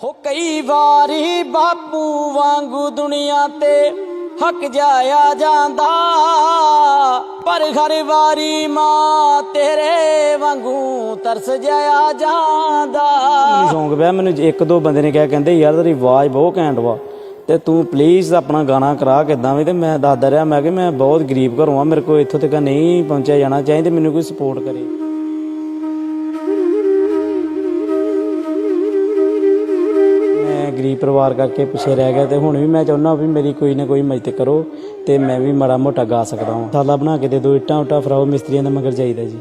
ਹੋ ਕਈ ਵਾਰੀ ਬਾਪੂ ਵਾਂਗੂ ਦੁਨੀਆ ਤੇ ਹੱਕ ਜਾਇਆ ਜਾਂਦਾ, ਪਰ ਹਰ ਵਾਰੀ ਮਾਂ ਤੇਰੇ ਵਾਂਗੂ ਤਰਸ ਜਾਇਆ ਜਾਂਦਾ। ਮੈਨੂੰ ਸ਼ੌਂਕ ਪਿਆ? ਮੈਨੂੰ ਇੱਕ ਦੋ ਬੰਦੇ ਨੇ ਕਿਹਾ, ਕਹਿੰਦੇ, ਯਾਰ, ਤੇਰੀ ਆਵਾਜ਼ ਬਹੁਤ ਘੈਂਟ ਵਾ ਤੇ ਤੂੰ ਪਲੀਜ਼ ਆਪਣਾ ਗਾਣਾ ਕਰਾ ਕਿਦਾਂ ਵੀ ਤੇ ਮੈਂ ਦੱਸਦਾ ਰਿਹਾ, ਮੈਂ ਕਿ ਮੈਂ ਬਹੁਤ ਗਰੀਬ ਘਰੋਂ ਆ, ਮੇਰੇ ਕੋਲ ਇੱਥੋਂ ਤੱਕ ਨਹੀਂ ਪਹੁੰਚਿਆ ਜਾਣਾ ਚਾਹੀਦਾ ਮੈਨੂੰ ਕੋਈ ਸਪੋਰਟ ਕਰੇ। ਪਰਿਵਾਰ ਕਰਕੇ ਪਿੱਛੇ ਰਹਿ ਗਿਆ ਤੇ ਹੁਣ ਵੀ ਮੈਂ ਚਾਹੁੰਦਾ ਵੀ ਮੇਰੀ ਕੋਈ ਨਾ ਕੋਈ ਮਦਦ ਕਰੋ ਤੇ ਮੈਂ ਵੀ ਮਾੜਾ ਮੋਟਾ ਗਾ ਸਕਦਾ ਹਾਂ। ਸਾਲਾ ਬਣਾ ਕੇ ਦੇ ਦੋ ਇੱਟਾਂ ਉੱਟਾਂ ਫਰਾਓ ਮਿਸਤਰੀਆਂ ਦਾ ਮਗਰ ਚਾਹੀਦਾ ਜੀ।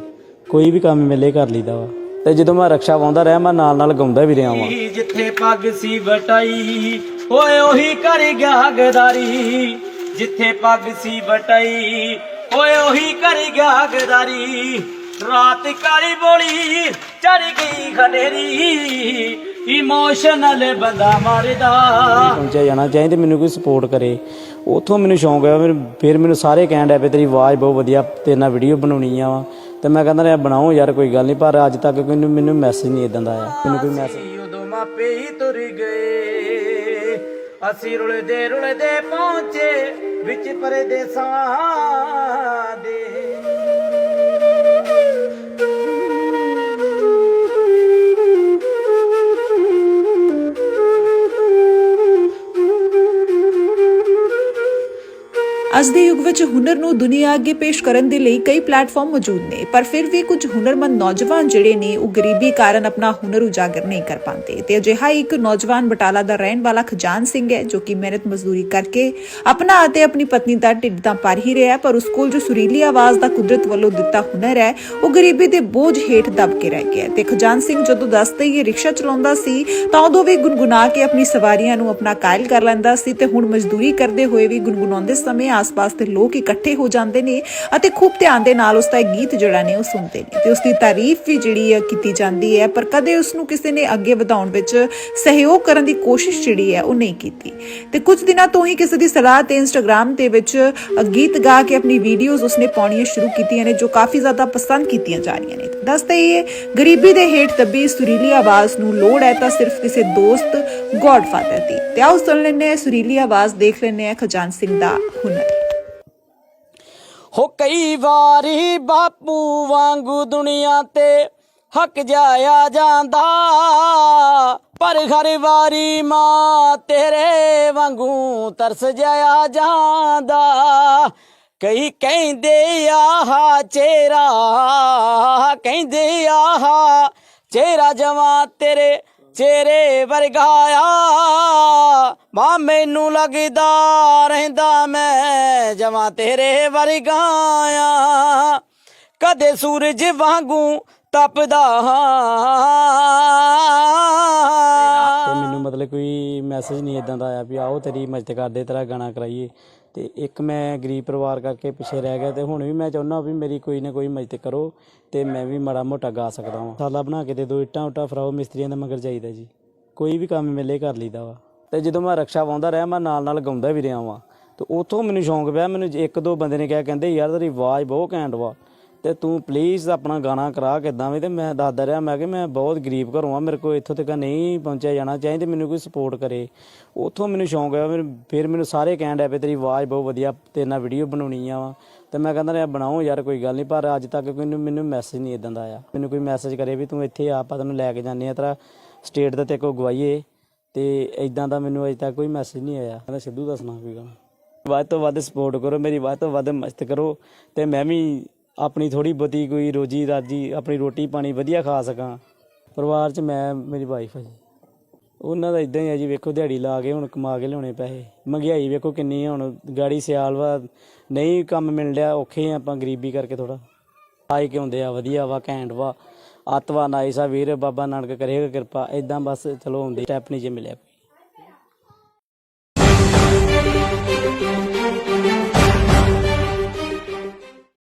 ਕੋਈ ਵੀ ਕੰਮ ਮਿਲੇ ਕਰ ਲਈਦਾ ਵਾ। ਤੇ ਜਦੋਂ ਮੈਂ ਰਕਸ਼ਾ ਵਾਉਂਦਾ ਰਿਹਾ, ਮੈਂ ਨਾਲ ਨਾਲ ਗਾਉਂਦਾ ਵੀ ਰਿਹਾ ਵਾਂ। ਜਿੱਥੇ ਪੱਗ ਸੀ ਵਟਾਈ ਓਏ ਉਹੀ ਕਰ ਗਿਆ ਗਦਾਰੀ ਜਿੱਥੇ ਪੱਗ ਸੀ ਵਟਾਈ ਓਏ ਉਹੀ ਕਰ ਗਿਆ ਗਦਾਰੀ ਰਾਤ ਕਾਲੀ ਬੋਲੀ ਚੜ ਗਈ ਖਨੇਰੀ ਇਮੋਸ਼ਨਲ ਬੰਦਾ ਮਾਰਦਾ। ਪਹੁੰਚਿਆ ਜਾਣਾ ਚਾਹੀਦਾ ਮੈਨੂੰ ਕੋਈ ਸਪੋਰਟ ਕਰੇ। ਉਥੋਂ ਮੈਨੂੰ ਸ਼ੌਂਕ ਆ ਫਿਰ- ਫਿਰ ਮੈਨੂੰ ਸਾਰੇ ਕਹਿਣ ਡਿਆ ਵੀ ਤੇਰੀ ਆਵਾਜ਼ ਬਹੁਤ ਵਧੀਆ ਤੇਰੇ ਨਾਲ ਵੀਡੀਓ ਬਣਾਉਣੀ ਆ ਵਾ। ਤੇ ਮੈਂ ਕਹਿੰਦਾ ਰਿਹਾ ਬਣਾਓ ਯਾਰ ਕੋਈ ਗੱਲ ਨਹੀਂ ਪਰ ਅੱਜ ਤੱਕ ਕੋਈ ਮੈਨੂੰ ਮੈਨੂੰ ਮੈਸੇਜ ਨਹੀਂ ਇਦਾਂ ਦਾ ਆਇਆ। ਮੈਨੂੰ ਕੋਈ ਮੈਸੇਜ ਉਦੋਂ ਮਾਪੇ ਹੀ ਤੁਰ ਗਏ। ਅਸੀਂ ਰੁਲਦੇ ਰੁਲਦੇ ਪਹੁੰਚੇ ਵਿੱਚ ਪਰਦੇਸਾਂ ਦੇ। ਅੱਜ ਦੇ ਯੁੱਗ ਵਿੱਚ ਹੁਨਰ ਨੂੰ ਦੁਨੀਆ ਅੱਗੇ ਪੇਸ਼ ਕਰਨ ਦੇ ਲਈ ਕਈ ਪਲੇਟਫਾਰਮ ਮੌਜੂਦ ਨੇ, ਪਰ ਫਿਰ ਵੀ ਕੁਝ ਹੁਨਰਮੰਦ ਨੌਜਵਾਨ ਜਿਹੜੇ ਨੇ ਉਹ ਗਰੀਬੀ ਕਾਰਨ ਆਪਣਾ ਹੁਨਰ ਉਜਾਗਰ ਨਹੀਂ ਕਰ ਪਾਉਂਦੇ ਤੇ ਅਜਿਹਾ ਇੱਕ ਨੌਜਵਾਨ ਬਟਾਲਾ ਦਾ ਰਹਿਣ ਵਾਲਾ ਖਜਾਨ ਸਿੰਘ ਹੈ ਜੋ ਕਿ ਮਿਹਨਤ ਮਜ਼ਦੂਰੀ ਕਰਕੇ ਆਪਣਾ ਅਤੇ ਆਪਣੀ ਪਤਨੀ ਦਾ ਢਿੱਡ ਤਾਂ ਭਰ ਹੀ ਰਿਹਾ ਪਰ ਉਸ ਕੋਲ ਜੋ ਸੁਰੀਲੀ ਆਵਾਜ਼ ਦਾ ਕੁਦਰਤ ਵੱਲੋਂ ਦਿੱਤਾ ਹੁਨਰ ਹੈ, ਉਹ ਗਰੀਬੀ ਦੇ ਬੋਝ ਹੇਠ ਦਬ ਕੇ ਰਹਿ ਗਿਆ ਹੈ ਤੇ ਖਜਾਨ ਸਿੰਘ ਜਦੋਂ ਦੱਸਦੇ ਹੀ ਰਿਕਸ਼ਾ ਚਲਾਉਂਦਾ ਸੀ, ਤਾਂ ਉਦੋਂ ਵੀ ਗੁੰਗੁਣਾ ਕੇ ਆਪਣੀ ਸਵਾਰੀਆਂ ਨੂੰ ਆਪਣਾ ਕਾਇਲ ਕਰ ਲੈਂਦਾ ਸੀ ਤੇ ਹੁਣ ਮਜ਼ਦੂਰੀ ਕਰਦੇ ਹੋਏ ਵੀ ਗੁੰਗੁਣਾਉਂਦੇ ਸਮੇਂ ਆਸ-ਪਾਸ ਦੇ ਲੋਕ ਇਕੱਠੇ ਹੋ ਜਾਂਦੇ ਨੇ ਅਤੇ ਖੂਬ ਧਿਆਨ ਦੇ ਨਾਲ ਉਸ ਦਾ ਗੀਤ ਜਿਹੜਾ ਨੇ ਉਹ ਸੁਣਦੇ ਨੇ। ਤੇ ਉਸ ਦੀ ਤਾਰੀਫ ਵੀ ਜਿਹੜੀ ਹੈ ਕੀਤੀ ਜਾਂਦੀ ਹੈ, ਪਰ ਕਦੇ ਉਸ ਨੂੰ ਕਿਸੇ ਨੇ ਅੱਗੇ ਵਧਾਉਣ ਵਿੱਚ ਸਹਿਯੋਗ ਕਰਨ ਦੀ ਕੋਸ਼ਿਸ਼ ਜਿਹੜੀ ਹੈ ਉਹ ਨਹੀਂ ਕੀਤੀ। ਤੇ ਕੁਝ ਦਿਨਾਂ ਤੋਂ ਹੀ ਕਿਸੇ ਦੀ ਸਲਾਹ ਤੇ ਇੰਸਟਾਗ੍ਰam ਦੇ ਵਿੱਚ ਗੀਤ ਗਾ ਕੇ ਆਪਣੀ ਵੀਡੀਓਜ਼ ਉਸਨੇ ਪਾਉਣੀਆਂ ਸ਼ੁਰੂ ਕੀਤੀਆਂ ਨੇ, ਜੋ ਕਾਫੀ ਜ਼ਿਆਦਾ ਪਸੰਦ ਕੀਤੀਆਂ ਜਾ ਰਹੀਆਂ ਨੇ। ਦੱਸਦੇ ਹੀ ਇਹ ਗਰੀਬੀ ਦੇ ਹੇਠ ਦੱਬੀ ਸੁਰੀਲੀ ਆਵਾਜ਼ ਨੂੰ ਲੋੜ ਹੈ ਤਾਂ ਸਿਰਫ ਕਿਸੇ ਦੋਸਤ ਗੋਡਫਾਦਰ ਦੀ। ਤੇ ਆਓ ਸੁਣ ਲੈਂਦੇ ਆ ਸੁਰੀਲੀ ਆਵਾਜ਼ ਦੇਖ ਲੈਂਦੇ ਆ ਖਜਾਨ ਸਿੰਘ ਦਾ ਹੁਨਰ। ਹੋ ਕਈ ਵਾਰੀ ਬਾਪੂ ਵਾਂਗੂ ਦੁਨੀਆ ਤੇ ਹੱਕ ਜਾਇਆ ਜਾਂਦਾ, ਪਰ ਹਰ ਵਾਰੀ ਮਾਂ ਤੇਰੇ ਵਾਂਗੂ ਤਰਸ ਜਾਇਆ ਜਾਂਦਾ। ਕਈ ਕਹਿੰਦੇ ਆਹਾ ਚਿਹਰਾ, ਕਹਿੰਦੇ ਆਹਾ ਚਿਹਰਾ ਜਵਾਂ ਤੇਰੇ ਚਿਹਰੇ ਵਰਗਾਇਆ ਮਾਂ ਮੈਨੂੰ ਲੱਗਦਾ ਰਹਿੰਦਾ ਮੈਂ ਜਮਾਂ ਤੇਰੇ ਵਰਗਾਇਆ ਕਦੇ ਸੂਰਜ ਵਾਂਗੂ ਤਪਦਾ ਹਾਂ। ਤੇ ਮੈਨੂੰ ਮਤਲਬ ਕੋਈ ਮੈਸੇਜ ਨਹੀਂ ਇਦਾਂ ਦਾ ਆਇਆ ਵੀ ਆਓ ਤੇਰੀ ਮਦਦ ਕਰਦੇ, ਤੇਰਾ ਗਾਣਾ ਕਰਾਈਏ। ਤੇ ਇੱਕ ਮੈਂ ਗਰੀਬ ਪਰਿਵਾਰ ਕਰਕੇ ਪਿੱਛੇ ਰਹਿ ਗਿਆ ਤੇ ਹੁਣ ਵੀ ਮੈਂ ਚਾਹੁੰਦਾ ਵੀ ਮੇਰੀ ਕੋਈ ਨਾ ਕੋਈ ਮਦਦ ਕਰੋ ਤੇ ਮੈਂ ਵੀ ਮਾੜਾ ਮੋਟਾ ਗਾ ਸਕਦਾ ਹਾਂ ਸਾਲਾ ਬਣਾ ਕੇ ਦੇ ਦੋ, ਇੱਟਾਂ ਉੱਟਾਂ ਫਰਾਓ ਮਿਸਤਰੀਆਂ ਦਾ ਮਗਰ ਚਾਹੀਦਾ ਜੀ। ਕੋਈ ਵੀ ਕੰਮ ਮਿਲੇ ਕਰ ਲਈਦਾ ਵਾ। ਤੇ ਜਦੋਂ ਮੈਂ ਰਕਸ਼ਾ ਵਾਉਂਦਾ ਰਿਹਾ, ਮੈਂ ਨਾਲ ਨਾਲ ਗਾਉਂਦਾ ਵੀ ਰਿਹਾ ਵਾਂ। ਤੇ ਉਥੋਂ ਮੈਨੂੰ ਸ਼ੌਂਕ ਪਿਆ, ਮੈਨੂੰ ਇੱਕ ਦੋ ਬੰਦੇ ਨੇ ਕਿਹਾ, ਕਹਿੰਦੇ, ਯਾਰ, ਤੇਰੀ ਆਵਾਜ਼ ਬਹੁਤ ਘੈਂਟ ਵਾ। ਤੇ ਤੂੰ ਪਲੀਜ਼ ਆਪਣਾ ਗਾਣਾ ਕਰਾ ਕਿਦਾਂ ਵੀ ਤੇ ਮੈਂ ਦੱਸਦਾ ਰਿਹਾ, ਮੈਂ ਕਿ ਮੈਂ ਬਹੁਤ ਗਰੀਬ ਘਰੋਂ ਆ, ਮੇਰੇ ਕੋਲ ਇੱਥੋਂ ਤੱਕ ਨਹੀਂ ਪਹੁੰਚਿਆ ਜਾਣਾ ਚਾਹੀਦਾ ਮੈਨੂੰ ਕੋਈ ਸਪੋਰਟ ਕਰੇ। ਉਥੋਂ ਮੈਨੂੰ ਸ਼ੌਂਕ ਆ ਮੈਨੂੰ ਫਿਰ ਮੈਨੂੰ ਸਾਰੇ ਕਹਿਣ ਡਿਆ ਵੀ ਤੇਰੀ ਆਵਾਜ਼ ਬਹੁਤ ਵਧੀਆ, ਤੇਰੇ ਨਾਲ ਵੀਡੀਓ ਬਣਾਉਣੀ ਆ ਵਾ। ਤੇ ਮੈਂ ਕਹਿੰਦਾ ਰਿਹਾ, ਬਣਾਓ ਯਾਰ, ਕੋਈ ਗੱਲ ਨਹੀਂ, ਪਰ ਅੱਜ ਤੱਕ ਕੋਈ ਮੈਨੂੰ ਮੈਸੇਜ ਨਹੀਂ ਇਦਾਂ ਦਾ ਆਇਆ। ਮੈਨੂੰ ਕੋਈ ਮੈਸੇਜ ਕਰੇ ਵੀ ਤੂੰ ਇੱਥੇ ਆ, ਆਪਾਂ ਤੈਨੂੰ ਲੈ ਕੇ ਜਾਂਦੇ ਆ ਤੇਰਾ ਸਟੇਟ ਦਾ ਤੇ ਕੋ ਗਵਾਈਏ ਤੇ ਇਦਾਂ ਦਾ ਮੈਨੂੰ ਅਜੇ ਤੱਕ ਕੋਈ ਮੈਸੇਜ ਨਹੀਂ ਆਇਆ। ਕਹਿੰਦਾ ਸਿੱਧੂ ਦਾ ਸੁਣਾ ਕੋਈ ਗੱਲ। ਵੱਧ ਤੋਂ ਵੱਧ ਸਪੋਰਟ ਕਰੋ, ਮੇਰੀ ਵੱਧ ਤੋਂ ਵੱਧ ਮਸਤ ਕਰੋ, ਤੇ ਮੈਂ ਵੀ ਆਪਣੀ ਥੋੜੀ ਬਹੁਤੀ ਕੋਈ ਰੋਜੀ ਰਾਜੀ ਆਪਣੀ ਰੋਟੀ ਪਾਣੀ ਵਧੀਆ ਖਾ ਸਕਾਂ। ਪਰਿਵਾਰ 'ਚ ਮੈਂ, ਮੇਰੀ ਵਾਈਫ ਹੈ ਜੀ। ਉਹਨਾਂ ਦਾ ਇਦਾਂ ਹੀ ਹੈ ਜੀ, ਵੇਖੋ ਦਿਹਾੜੀ ਲਾ ਕੇ ਹੁਣ ਕਮਾ ਕੇ ਲਿਆਉਣੇ ਪੈਸੇ। ਮਹਿੰਗਾਈ ਵੇਖੋ ਕਿੰਨੀ ਆ, ਹੁਣ ਗਾੜੀ ਸਿਆਲ ਵਾ, ਨਹੀਂ ਕੰਮ ਮਿਲ ਰਿਹਾ ਔਖੇ ਆ ਆਪਾਂ ਗਰੀਬੀ ਕਰਕੇ ਥੋੜਾ ਆਏ ਕਿ ਹੁੰਦੇ ਆ, ਵਧੀਆ ਵਾ, ਘੈਂਟ ਵਾ। ਆਤਵਾ ਨਾਈਸਾ ਵੀਰ, ਬਾਬਾ ਨਾਨਕ ਕਰੇਗਾ ਕਿਰਪਾ। ਇਦਾਂ ਬਸ ਚਲੋ ਹੁੰਦੀ ਸਟੈਪ ਨਹੀਂ ਜੇ ਮਿਲਿਆ